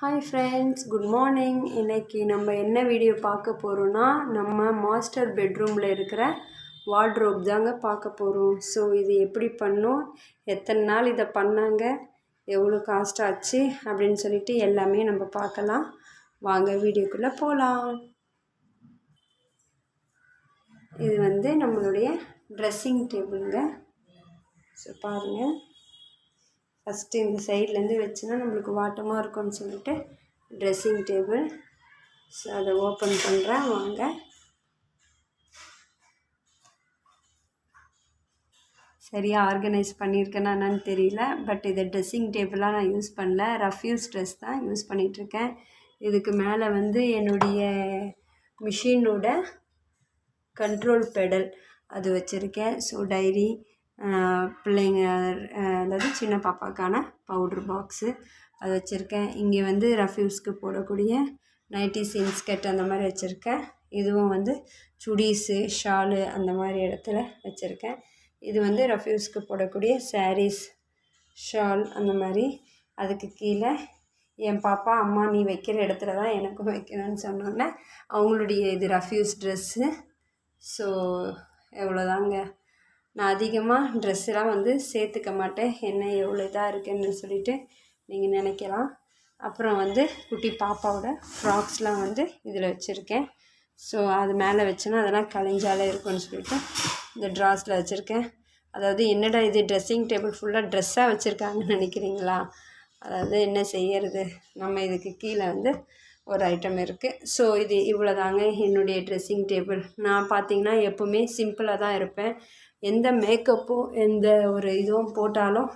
Hi friends good morning இன்றைக்கி நம்ம என்ன வீடியோ பார்க்க போகிறோன்னா நம்ம மாஸ்டர் பெட்ரூமில் இருக்கிற வார்ட்ரோப் தாங்க பார்க்க போகிறோம் ஸோ இது எப்படி பண்ணோம்? எத்தனை நாள் இதை பண்ணாங்க? எவ்வளோ காஸ்ட் ஆச்சு? அப்படின்னு சொல்லிட்டு எல்லாமே நம்ம பார்க்கலாம். வாங்க வீடியோக்குள்ளே போகலாம் இது வந்து நம்மளுடைய ட்ரெஸ்ஸிங் டேபிளுங்க ஸோ பாருங்கள் ஃபஸ்ட்டு இந்த சைட்லேருந்து வச்சுனா நம்மளுக்கு வாட்டமாக இருக்கும்னு சொல்லிட்டு ட்ரெஸ்ஸிங் டேபிள் ஸோ அதை ஓப்பன் பண்ணுறேன் வாங்க. சரியாக ஆர்கனைஸ் பண்ணியிருக்கேனா என்னன்னு தெரியல. பட் இதை ட்ரெஸ்ஸிங் டேபிளாக நான் யூஸ் பண்ணல. ரஃப்யூஸ் ட்ரெஸ் தான் யூஸ் பண்ணிகிட்ருக்கேன் இதுக்கு மேலே வந்து என்னுடைய மிஷினோட கண்ட்ரோல் பெடல் அது வச்சுருக்கேன். ஸோ டைரி பிள்ளைங்க அதாவது சின்ன பாப்பாக்கான பவுட்ரு பாக்ஸு அது வச்சுருக்கேன். இங்கே வந்து ரஃப்யூஸ்க்கு போடக்கூடிய நைட்டிஸ் இன்ஸ்கர்ட் அந்த மாதிரி வச்சுருக்கேன். இதுவும் வந்து சுடீஸு ஷாலு அந்த மாதிரி இடத்துல வச்சுருக்கேன். இது வந்து ரஃப்யூஸ்க்கு போடக்கூடிய சாரீஸ் ஷால் அந்த மாதிரி. அதுக்கு கீழே என் பாப்பா அம்மா நீ வைக்கிற இடத்துல தான் எனக்கும் வைக்கணும்னு சொன்னோன்னே அவங்களுடைய இது ரஃப்யூஸ் ட்ரெஸ்ஸு ஸோ எவ்வளோதாங்க? நான் அதிகமாக ட்ரெஸ்ஸெலாம் வந்து சேர்த்துக்க மாட்டேன். என்ன எவ்வளோ இதாக இருக்குன்னு சொல்லிட்டு நீங்கள் நினைக்கலாம். அப்புறம் வந்து குட்டி பாப்பாவோட ஃப்ராக்ஸ்லாம் வந்து இதில் வச்சுருக்கேன். ஸோ அது மேலே வச்சேன்னா அதெல்லாம் கலைஞ்சாலே இருக்கும்னு சொல்லிட்டு இந்த ட்ராஸில் வச்சுருக்கேன். அதாவது என்னடா இது ட்ரெஸ்ஸிங் டேபிள் ஃபுல்லாக ட்ரெஸ்ஸாக வச்சுருக்காங்கன்னு நினைக்கிறீங்களா? அதாவது என்ன செய்யறது? நம்ம இதுக்கு கீழே வந்து ஒரு ஐட்டம் இருக்குது ஸோ இது இவ்வளோ தாங்க என்னுடைய ட்ரெஸ்ஸிங் டேபிள் நான் பார்த்திங்கன்னா எப்போவுமே சிம்பிளாக தான் இருப்பேன். எந்த மேக்கப்பும் எந்த ஒரு இதுவும் போட்டாலும்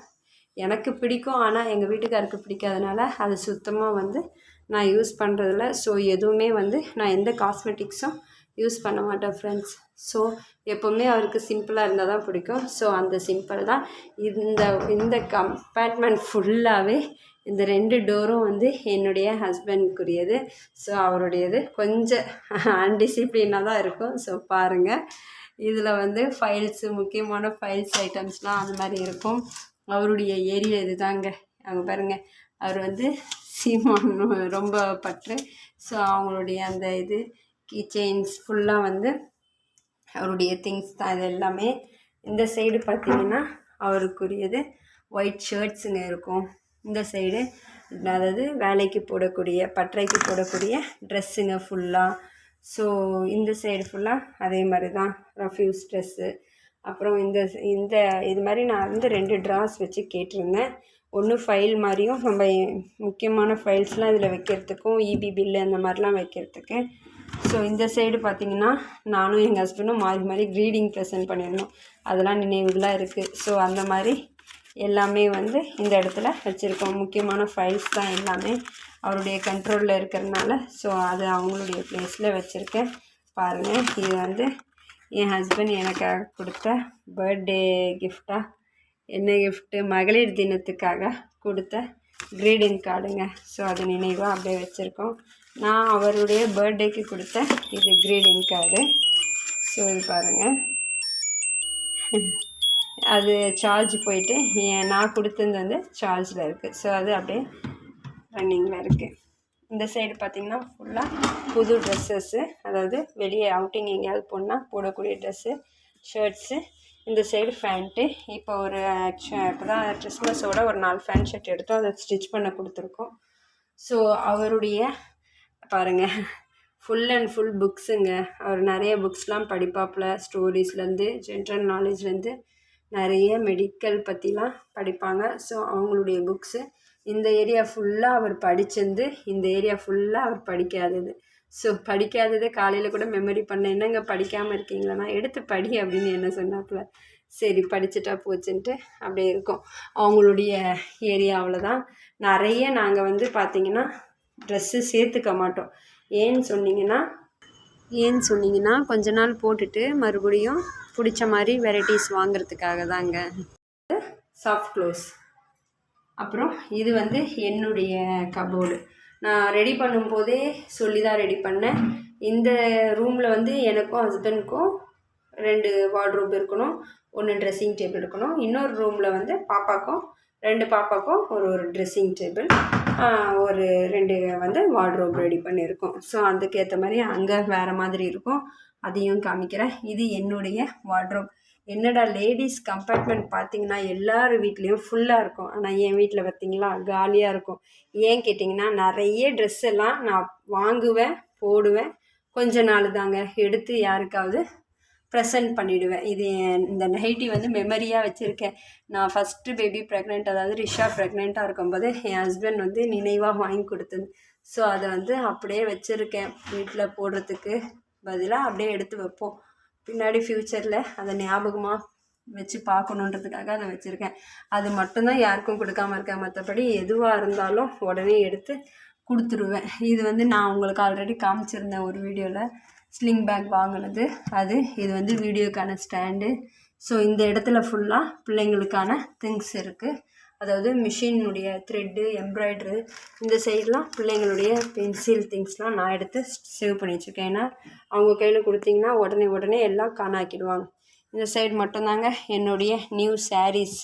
எனக்கு பிடிக்கும். ஆனால் எங்கள் வீட்டுக்காருக்கு பிடிக்காதனால அது சுத்தமாக வந்து நான் யூஸ் பண்ணுறதில்ல ஸோ எதுவுமே வந்து நான் எந்த காஸ்மெட்டிக்ஸும் யூஸ் பண்ண மாட்டேன் ஃப்ரெண்ட்ஸ் ஸோ எப்போவுமே அவருக்கு சிம்பிளாக இருந்தால் தான் பிடிக்கும். ஸோ அந்த சிம்பிள் தான். இந்த இந்த கம்பார்ட்மெண்ட் ஃபுல்லாகவே இந்த ரெண்டு டோரும் வந்து என்னுடைய ஹஸ்பண்ட்க்குரியது ஸோ அவருடையது. கொஞ்சம் அன்டிசிப்ளினாக தான் இருக்கும். ஸோ பாருங்கள் இதில் வந்து ஃபைல்ஸு முக்கியமான ஃபைல்ஸ் ஐட்டம்ஸ்லாம் அந்த மாதிரி இருக்கும். அவருடைய ஏரியா இது தாங்க அங்கே பாருங்கள் அவர் வந்து சீமான் ரொம்ப பற்று. ஸோ அவங்களுடைய அந்த இது கீ செயின்ஸ் ஃபுல்லாக வந்து அவருடைய திங்ஸ் தான் இது எல்லாமே. இந்த சைடு பார்த்திங்கன்னா அவருக்குரியது ஒயிட் ஷர்ட்ஸுங்க இருக்கும். இந்த சைடு அதாவது வேலைக்கு போடக்கூடிய பற்றைக்கு போடக்கூடிய ட்ரெஸ்ஸுங்க ஃபுல்லாக ஸோ இந்த சைடு ஃபுல்லாக அதே மாதிரி தான் ரஃப்யூஸ் ட்ரெஸ்ஸு அப்புறம் இந்த இந்த இது மாதிரி நான் வந்து ரெண்டு ட்ராஸ் வச்சு கேட்டிருந்தேன். ஒன்று ஃபைல் மாதிரியும் நம்ம முக்கியமான ஃபைல்ஸ்லாம் இதில் வைக்கிறதுக்கும் இபி பில்லு அந்த மாதிரிலாம் வைக்கிறதுக்கு. ஸோ இந்த சைடு பார்த்திங்கன்னா நானும் எங்கள் ஹஸ்பண்டும் மாறி மாறி க்ரீடிங் ப்ரெசென்ட் பண்ணியிருந்தோம். அதெல்லாம் நினைவுகளாக இருக்குது ஸோ அந்த மாதிரி எல்லாமே வந்து இந்த இடத்துல வச்சுருக்கோம். முக்கியமான ஃபைல்ஸ் தான் எல்லாமே. அவருடைய கண்ட்ரோலில் இருக்கிறனால ஸோ அது அவங்களுடைய ப்ளேஸில் வச்சுருக்கேன். பாருங்கள் இது வந்து என் ஹஸ்பண்ட் எனக்காக கொடுத்த பர்த்டே கிஃப்டாக என்ன கிஃப்ட்டு மகளிர் தினத்துக்காக கொடுத்த க்ரீடிங் கார்டுங்க ஸோ அது நினைவாக அப்படியே வச்சுருக்கோம். நான் அவருடைய பர்த்டேக்கு கொடுத்த இது க்ரீடிங் கார்டு ஸோ இது பாருங்கள் அது சார்ஜ் போயிட்டு நான் கொடுத்தது வந்து சார்ஜில் இருக்குது ஸோ அது அப்படியே ரன்னிங்கில் இருக்குது இந்த சைடு பார்த்திங்கன்னா ஃபுல்லாக புது ட்ரெஸ்ஸஸ்ஸு அதாவது வெளியே அவுட்டிங் எங்கேயாவது போனால் போடக்கூடிய ட்ரெஸ்ஸு ஷர்ட்ஸு இந்த சைடு ஃபேண்ட்டு இப்போ ஒரு ஆக்சுவல் இப்போ தான் கிறிஸ்மஸோட ஒரு நாலு ஃபேண்ட் ஷர்ட் எடுத்தோம். அதை ஸ்டிச் பண்ண கொடுத்துருக்கோம். ஸோ அவருடைய பாருங்கள் ஃபுல் அண்ட் ஃபுல் புக்ஸுங்க அவர் நிறைய புக்ஸ்லாம் படிப்பாப்பில் ஸ்டோரிஸ்லேருந்து ஜென்ரல் நாலேஜ்லேருந்து நிறைய மெடிக்கல் பற்றிலாம் படிப்பாங்க. ஸோ அவங்களுடைய புக்ஸு இந்த ஏரியா ஃபுல்லாக அவர் படிச்சிருந்து இந்த ஏரியா ஃபுல்லாக அவர் படிக்காதது. ஸோ படிக்காததை காலையில் கூட மெமரி பண்ண என்னங்க படிக்காமல் இருக்கீங்களா? நான் எடுத்து படி அப்படின்னு என்ன சொன்னாப்புல. சரி படிச்சுட்டா போச்சுன்ட்டு அப்படியே இருக்கும். அவங்களுடைய ஏரியாவில் தான் நிறைய நாங்கள் வந்து பார்த்திங்கன்னா ட்ரெஸ்ஸு சேர்த்துக்க மாட்டோம். ஏன்னு சொன்னீங்கன்னா ஏன்னு சொன்னீங்கன்னா கொஞ்ச நாள் போட்டுட்டு மறுபடியும் பிடிச்ச மாதிரி வெரைட்டிஸ் வாங்குறதுக்காக தாங்க சாஃப்ட் க்ளோஸ் அப்புறம் இது வந்து என்னுடைய கபோர்டு நான் ரெடி பண்ணும்போதே சொல்லி தான் ரெடி பண்ணேன். இந்த ரூமில் வந்து எனக்கும் ஹஸ்பண்டுக்கும் ரெண்டு வார்ட்ரோப் இருக்கணும் ஒன்று ட்ரெஸ்ஸிங் டேபிள் இருக்கணும். இன்னொரு ரூமில் வந்து பாப்பாக்கும் ரெண்டு பாப்பாக்கும் ஒரு ஒரு ட்ரெஸ்ஸிங் டேபிள் ஒரு ரெண்டு வந்து வார்ட்ரோப் ரெடி பண்ணியிருக்கோம். ஸோ அதுக்கேற்ற மாதிரி அங்கே வேறு மாதிரி இருக்கும். அதையும் காமிக்கிறேன். இது என்னுடைய வார்ட்ரோப் என்னடா லேடிஸ் கம்பார்ட்மெண்ட் பார்த்தீங்கன்னா எல்லார் வீட்லேயும் ஃபுல்லாக இருக்கும். ஆனால் என் வீட்டில் பார்த்தீங்களா? காலியாக இருக்கும். ஏன் கேட்டிங்கன்னா நிறைய ட்ரெஸ் எல்லாம் நான் வாங்குவேன் போடுவேன். கொஞ்ச நாள் தாங்க எடுத்து யாருக்காவது ப்ரெசென்ட் பண்ணிவிடுவேன் இது என் இந்த நைட்டி வந்து மெமரியாக வச்சுருக்கேன். நான் ஃபஸ்ட்டு பேபி ப்ரெக்னென்ட் அதாவது ரிஷா ப்ரெக்னெண்ட்டாக இருக்கும்போது என் ஹஸ்பண்ட் வந்து நினைவாக வாங்கி கொடுத்தது. ஸோ அதை வந்து அப்படியே வச்சுருக்கேன். வீட்டில் போடுறதுக்கு பதிலாக அப்படியே எடுத்து வைப்போம். பின்னாடி ஃப்யூச்சரில் அதை ஞாபகமாக வச்சு பார்க்கணுன்றதுக்காக அதை வச்சுருக்கேன். அது மட்டும்தான் யாருக்கும் கொடுக்காம இருக்கேன் மற்றபடி எதுவாக இருந்தாலும் உடனே எடுத்து கொடுத்துருவேன். இது வந்து நான் உங்களுக்கு ஆல்ரெடி காமிச்சிருந்தேன் ஒரு வீடியோவில் ஸ்லிங் பேக் வாங்கினது. அது இது வந்து வீடியோக்கான ஸ்டாண்டு ஸோ இந்த இடத்துல ஃபுல்லாக பிள்ளைங்களுக்கான திங்ஸ் இருக்குது அதாவது மிஷினுடைய த்ரெட்டு எம்ப்ராய்ட்ரு இந்த சைட்லாம் பிள்ளைங்களுடைய பென்சில் திங்ஸ்லாம் நான் எடுத்து சேவ் பண்ணி வச்சுருக்கேன். ஏன்னா அவங்க கையில் கொடுத்தீங்கன்னா உடனே உடனே எல்லாம் காணாக்கிடுவாங்க. இந்த சைடு மட்டும்தாங்க என்னுடைய நியூ சாரீஸ்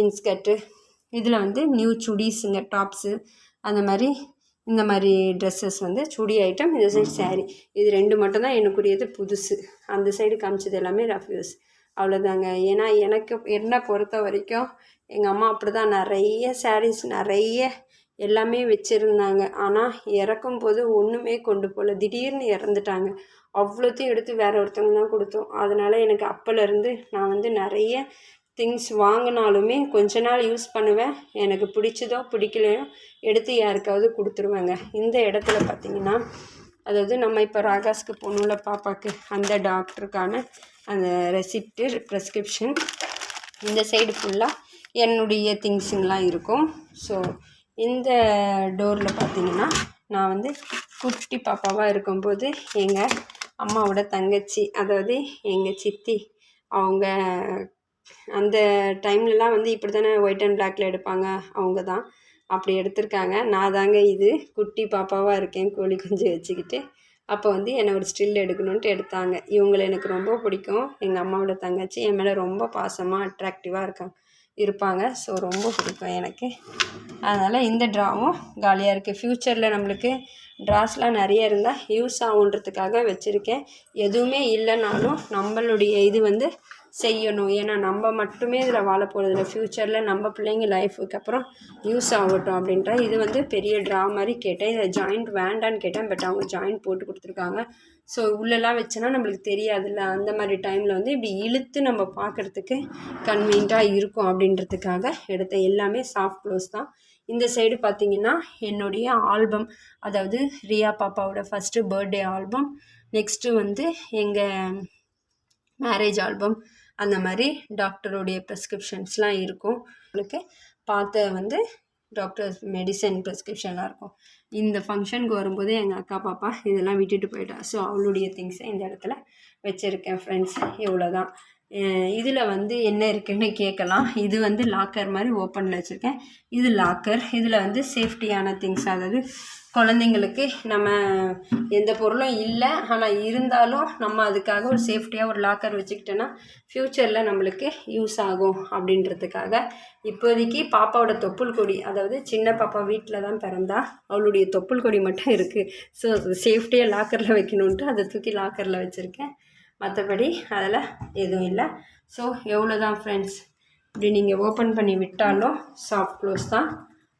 இன்ஸ்கர்ட்டு இதில் வந்து நியூ சுடிஸுங்க டாப்ஸு அந்த மாதிரி இந்த மாதிரி ட்ரெஸ்ஸஸ் வந்து சுடி ஐட்டம் இந்த சைடு சாரீ இது ரெண்டு மட்டும்தான் எனக்குரியது புதுசு. அந்த சைடு காமிச்சது எல்லாமே ரஃப்யூஸ் அவ்வளோதாங்க ஏன்னா எனக்கு என்னை பொறுத்த வரைக்கும் எங்கள் அம்மா அப்படி தான் நிறைய சாரீஸ் நிறைய எல்லாமே வச்சுருந்தாங்க. ஆனால் இறக்கும் போது ஒன்றுமே கொண்டு போகல திடீர்னு இறந்துட்டாங்க. அவ்வளோத்தையும் எடுத்து வேற ஒருத்தவங்க தான் கொடுத்தோம். அதனால் எனக்கு அப்போலேருந்து நான் வந்து நிறைய திங்ஸ் வாங்கினாலுமே கொஞ்ச நாள் யூஸ் பண்ணுவேன். எனக்கு பிடிச்சதோ பிடிக்கலையோ எடுத்து யாருக்காவது கொடுத்துருவேங்க. இந்த இடத்துல பார்த்திங்கன்னா அதாவது நம்ம இப்போ ராகாஸ்க்கு போகணும்ல பாப்பாவுக்கு அந்த டாக்டருக்கான அந்த ரெசிப்ட்டு ப்ரெஸ்கிரிப்ஷன் இந்த சைடு ஃபுல்லாக என்னுடைய திங்ஸுங்கெலாம் இருக்கும். ஸோ இந்த டோரில் பார்த்தீங்கன்னா நான் வந்து குட்டி பாப்பாவாக இருக்கும்போது எங்கள் அம்மாவோட தங்கச்சி அதாவது எங்கள் சித்தி அவங்க அந்த டைம்லலாம் வந்து இப்படி தானே ஒயிட் அண்ட் பிளாக்ல எடுப்பாங்க அவங்க தான் அப்படி எடுத்திருக்காங்க. நான் தாங்க இது குட்டி பாப்பாவாக இருக்கேன் கோழி குஞ்சு வச்சுக்கிட்டு. அப்போ வந்து என்னை ஒரு ஸ்டில் எடுக்கணுன்ட்டு எடுத்தாங்க. இவங்களை எனக்கு ரொம்ப பிடிக்கும். எங்கள் அம்மாவோட தங்கச்சி என் மேலே ரொம்ப பாசமாக அட்ராக்டிவாக இருக்காங்க இருப்பாங்க. ஸோ ரொம்ப பிடிக்கும் எனக்கு. அதனால் இந்த ட்ராவும் காலியாக இருக்குது ஃப்யூச்சரில் நம்மளுக்கு ட்ராஸ்லாம் நிறைய இருந்தால் யூஸ் ஆகுன்றதுக்காக வச்சுருக்கேன். எதுவுமே இல்லைனாலும் நம்மளுடைய இது வந்து செய்யணும். ஏன்னா நம்ம மட்டுமே இதில் வாழ போகிறதில்ல ஃப்யூச்சரில் நம்ம பிள்ளைங்க லைஃபுக்கு அப்புறம் யூஸ் ஆகட்டும் அப்படின்ற இது வந்து பெரிய ட்ரா மாதிரி கேட்டேன். இதை ஜாயிண்ட் வேண்டான்னு கேட்டேன். பட் அவங்க ஜாயிண்ட் போட்டு கொடுத்துருக்காங்க. ஸோ உள்ளெல்லாம் வச்சோன்னா நம்மளுக்கு தெரியாதுல்ல. அந்த மாதிரி டைமில் வந்து இப்படி இழுத்து நம்ம பார்க்குறதுக்கு கன்வீனியண்ட்டாக இருக்கும் அப்படின்றதுக்காக எடுத்த எல்லாமே சாஃப்ட் க்ளோஸ் தான். இந்த சைடு பார்த்திங்கன்னா என்னுடைய ஆல்பம் அதாவது ரியா பாப்பாவோட ஃபஸ்ட்டு பர்த்டே ஆல்பம் நெக்ஸ்ட்டு வந்து எங்கள் மேரேஜ் ஆல்பம் அந்த மாதிரி டாக்டருடைய ப்ரெஸ்கிரிப்ஷன்ஸ்லாம் இருக்கும். உங்களுக்கு பார்த்த வந்து டாக்டர்ஸ் மெடிசன் ப்ரெஸ்கிரிப்ஷன்லாம் இருக்கும். இந்த ஃபங்க்ஷனுக்கு வரும்போது எங்கள் அக்கா பாப்பா இதெல்லாம் விட்டுட்டு போயிட்டா. ஸோ அவளுடைய திங்ஸை இந்த இடத்துல வச்சுருக்கேன் ஃப்ரெண்ட்ஸ் இவ்வளோ தான் இதில் வந்து என்ன இருக்குன்னு கேட்கலாம். இது வந்து லாக்கர் மாதிரி ஓப்பனில் வச்சுருக்கேன். இது லாக்கர் இதில் வந்து சேஃப்டியான திங்ஸ் அதாவது குழந்தைங்களுக்கு நம்ம எந்த பொருளும் இல்லை. ஆனால் இருந்தாலும் நம்ம அதுக்காக ஒரு சேஃப்டியாக ஒரு லாக்கர் வச்சுக்கிட்டோன்னா ஃப்யூச்சரில் நம்மளுக்கு யூஸ் ஆகும் அப்படின்றதுக்காக இப்போதைக்கு பாப்பாவோட தொப்புள் கொடி அதாவது சின்ன பாப்பா வீட்டில் தான் பிறந்தா அவளுடைய தொப்புள் கொடி மட்டும் இருக்குது ஸோ சேஃப்டியாக லாக்கரில் வைக்கணுன்ட்டு அதை தூக்கி லாக்கரில் வச்சுருக்கேன். மற்றபடி அதில் எதுவும் இல்லை. ஸோ எவ்வளோ தான் ஃப்ரெண்ட்ஸ் இப்படி நீங்கள் ஓப்பன் பண்ணி விட்டாலும் சாஃப்ட் க்ளோஸ் தான்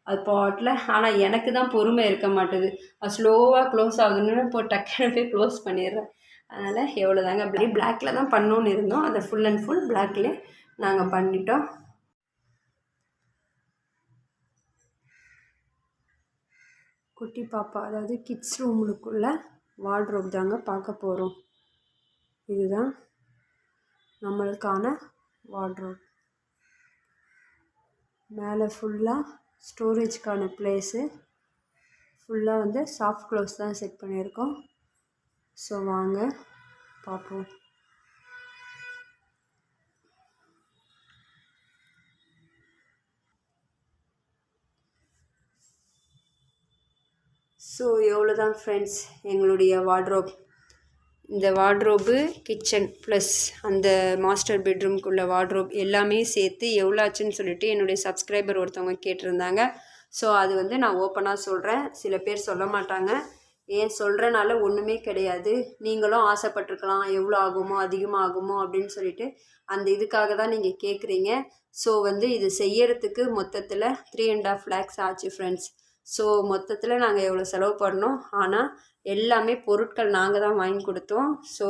அது பாட்டில். ஆனால் எனக்கு தான் பொறுமை இருக்க மாட்டுது. அது ஸ்லோவாக க்ளோஸ் ஆகுதுன்னு இப்போ டக்குனு போய் க்ளோஸ் பண்ணிடுறேன். அதனால் எவ்வளோ தாங்க அப்படி பிளாக்கில் தான் பண்ணோன்னு இருந்தோம். அதை ஃபுல் அண்ட் ஃபுல் பிளாக்லேயே நாங்கள் பண்ணிட்டோம். குட்டி பாப்பா அதாவது கிட்ஸ் ரூமுக்குள்ளே வார்ட்ரோப் தாங்க பார்க்க போகிறோம் இதுதான் நம்மளுக்கான வார்ட்ரோப் மேலே ஃபுல்லாக ஸ்டோரேஜ்க்கான ப்ளேஸு. ஃபுல்லாக வந்து சாஃப்ட் க்ளோஸ் தான் செட் பண்ணியிருக்கோம். ஸோ வாங்க பார்ப்போம். ஸோ எவ்வளோ தான் ஃப்ரெண்ட்ஸ் எங்களுடைய வார்ட்ரோப் இந்த வார்ட்ரோபு கிச்சன் ப்ளஸ் அந்த மாஸ்டர் பெட்ரூம்க்குள்ள வார்ட்ரோப் எல்லாமே சேர்த்து எவ்வளோ ஆச்சுன்னு சொல்லிட்டு என்னுடைய சப்ஸ்கிரைபர் ஒருத்தவங்க கேட்டிருந்தாங்க. ஸோ அது வந்து நான் ஓப்பனாக சொல்கிறேன் சில பேர் சொல்ல மாட்டாங்க. ஏன் சொல்கிறனால ஒன்றுமே கிடையாது. நீங்களும் ஆசைப்பட்டிருக்கலாம். எவ்வளோ ஆகுமோ அதிகமாக ஆகுமோ அப்படின்னு சொல்லிட்டு அந்த இதுக்காக தான் நீங்கள் கேட்குறீங்க ஸோ வந்து இது செய்யறதுக்கு மொத்தத்தில் த்ரீ அண்ட் ஆஃப் லேக்ஸ் ஆச்சு ஃப்ரெண்ட்ஸ் ஸோ மொத்தத்தில் நாங்கள் எவ்வளோ செலவு பண்ணோம். ஆனால் எல்லாமே பொருட்கள் நாங்கள் தான் வாங்கி கொடுத்தோம். ஸோ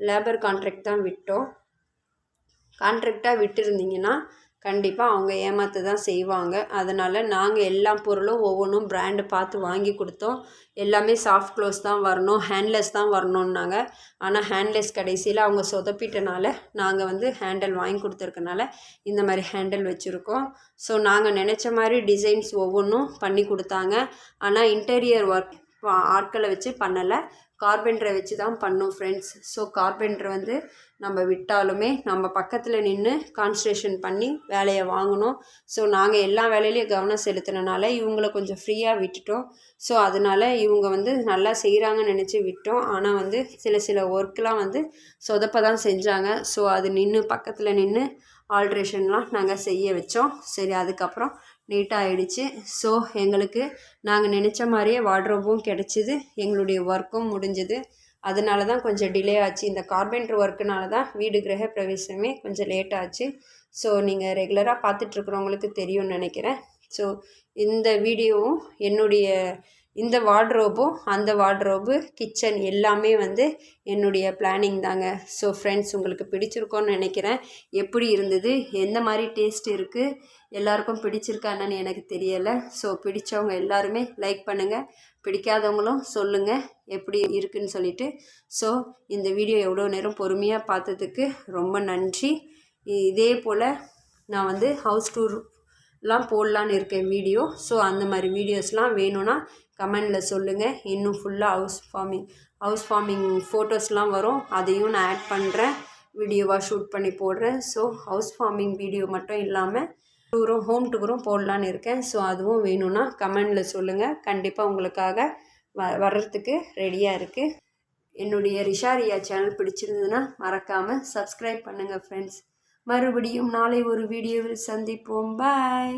லேபர் கான்ட்ராக்ட் தான் விட்டோம். கான்ட்ராக்டாக விட்டுருந்தீங்கன்னா கண்டிப்பாக அவங்க ஏமாற்ற தான் செய்வாங்க. அதனால் நாங்கள் எல்லா பொருளும் ஒவ்வொன்றும் பிராண்டு பார்த்து வாங்கி கொடுத்தோம். எல்லாமே சாஃப்ட் க்ளோஸ் தான் வரணும் ஹேண்ட்லெஸ் தான் வரணுன்னாங்க ஆனால் ஹேண்ட்லெஸ் கடைசியில் அவங்க சொதப்பிட்டனால நாங்கள் வந்து ஹேண்டில் வாங்கி கொடுத்துருக்கனால இந்த மாதிரி ஹேண்டில் வச்சுருக்கோம். ஸோ நாங்கள் நினச்ச மாதிரி டிசைன்ஸ் ஒவ்வொன்றும் பண்ணி கொடுத்தாங்க. ஆனால் இன்டீரியர் ஒர்க் ஆட்களை வச்சு பண்ணலை. கார்பெண்டரை வச்சு தான் பண்ணோம் ஃப்ரெண்ட்ஸ் ஸோ கார்பெண்டர் வந்து நம்ம விட்டாலுமே நம்ம பக்கத்தில் நின்று கான்சன்ட்ரேஷன் பண்ணி வேலையை வாங்கணும். ஸோ நாங்கள் எல்லா வேலையிலையும் கவனம் செலுத்தினால இவங்கள கொஞ்சம் ஃப்ரீயாக விட்டுட்டோம். ஸோ அதனால் இவங்க வந்து நல்லா செய்கிறாங்கன்னு நினச்சி விட்டோம். ஆனால் வந்து சில சில ஒர்க்லாம் வந்து சொதப்ப தான் செஞ்சாங்க. ஸோ அது நின்று பக்கத்தில் நின்று ஆல்ட்ரேஷன்லாம் நாங்கள் செய்ய வச்சோம். சரி அதுக்கப்புறம் நீட்டாக ஆகிடுச்சு ஸோ எங்களுக்கு நாங்கள் நினச்ச மாதிரியே வார்ட்ரோபும் கிடச்சிது. எங்களுடைய ஒர்க்கும் முடிஞ்சுது. அதனால தான் கொஞ்சம் டிலே ஆச்சு. இந்த கார்பெண்டர் ஒர்க்குனால தான் வீடு கிரக பிரவேசமே கொஞ்சம் லேட் ஆச்சு. ஸோ நீங்கள் ரெகுலராக பார்த்துட்ருக்குறவங்களுக்கு தெரியும்னு நினைக்கிறேன். ஸோ இந்த வீடியோவும் என்னுடைய இந்த வார்ட்ரோபும் அந்த வார்ட்ரோபு கிச்சன் எல்லாமே வந்து என்னுடைய பிளானிங் தாங்க. ஸோ ஃப்ரெண்ட்ஸ் உங்களுக்கு பிடிச்சிருக்கோன்னு நினைக்கிறேன். எப்படி இருந்தது? எந்த மாதிரி டேஸ்ட் இருக்குது எல்லாருக்கும் பிடிச்சிருக்கானு எனக்கு தெரியலை. ஸோ பிடிச்சவங்க எல்லாருமே லைக் பண்ணுங்கள் பிடிக்காதவங்களும் சொல்லுங்கள் எப்படி இருக்குன்னு சொல்லிட்டு. ஸோ இந்த வீடியோ எவ்வளோ நேரம் பொறுமையாக பார்த்ததுக்கு ரொம்ப நன்றி. இதே போல் நான் வந்து ஹவுஸ் டூர்லாம் போடலான்னு இருக்கேன் வீடியோ ஸோ அந்த மாதிரி வீடியோஸ்லாம் வேணும்னா கமெண்டில் சொல்லுங்கள் இன்னும் ஃபுல்லாக ஹவுஸ் ஃபார்மிங் ஹவுஸ் ஃபார்மிங் ஃபோட்டோஸ்லாம் வரும். அதையும் நான் ஆட் பண்ணுறேன் வீடியோவாக ஷூட் பண்ணி போடுறேன். ஸோ ஹவுஸ் ஃபார்மிங் வீடியோ மட்டும் இல்லாமல் டூரும் ஹோம் டூரும் போடலான்னு இருக்கேன். ஸோ அதுவும் வேணும்னா கமெண்டில் சொல்லுங்கள் கண்டிப்பாக உங்களுக்காக வ வர்றதுக்கு ரெடியாக இருக்குது என்னுடைய ரிஷாரியா சேனல் பிடிச்சிருந்ததுன்னா மறக்காமல் சப்ஸ்கிரைப் பண்ணுங்கள் ஃப்ரெண்ட்ஸ் மறுபடியும் நாளை ஒரு வீடியோவில் சந்திப்போம். பாய்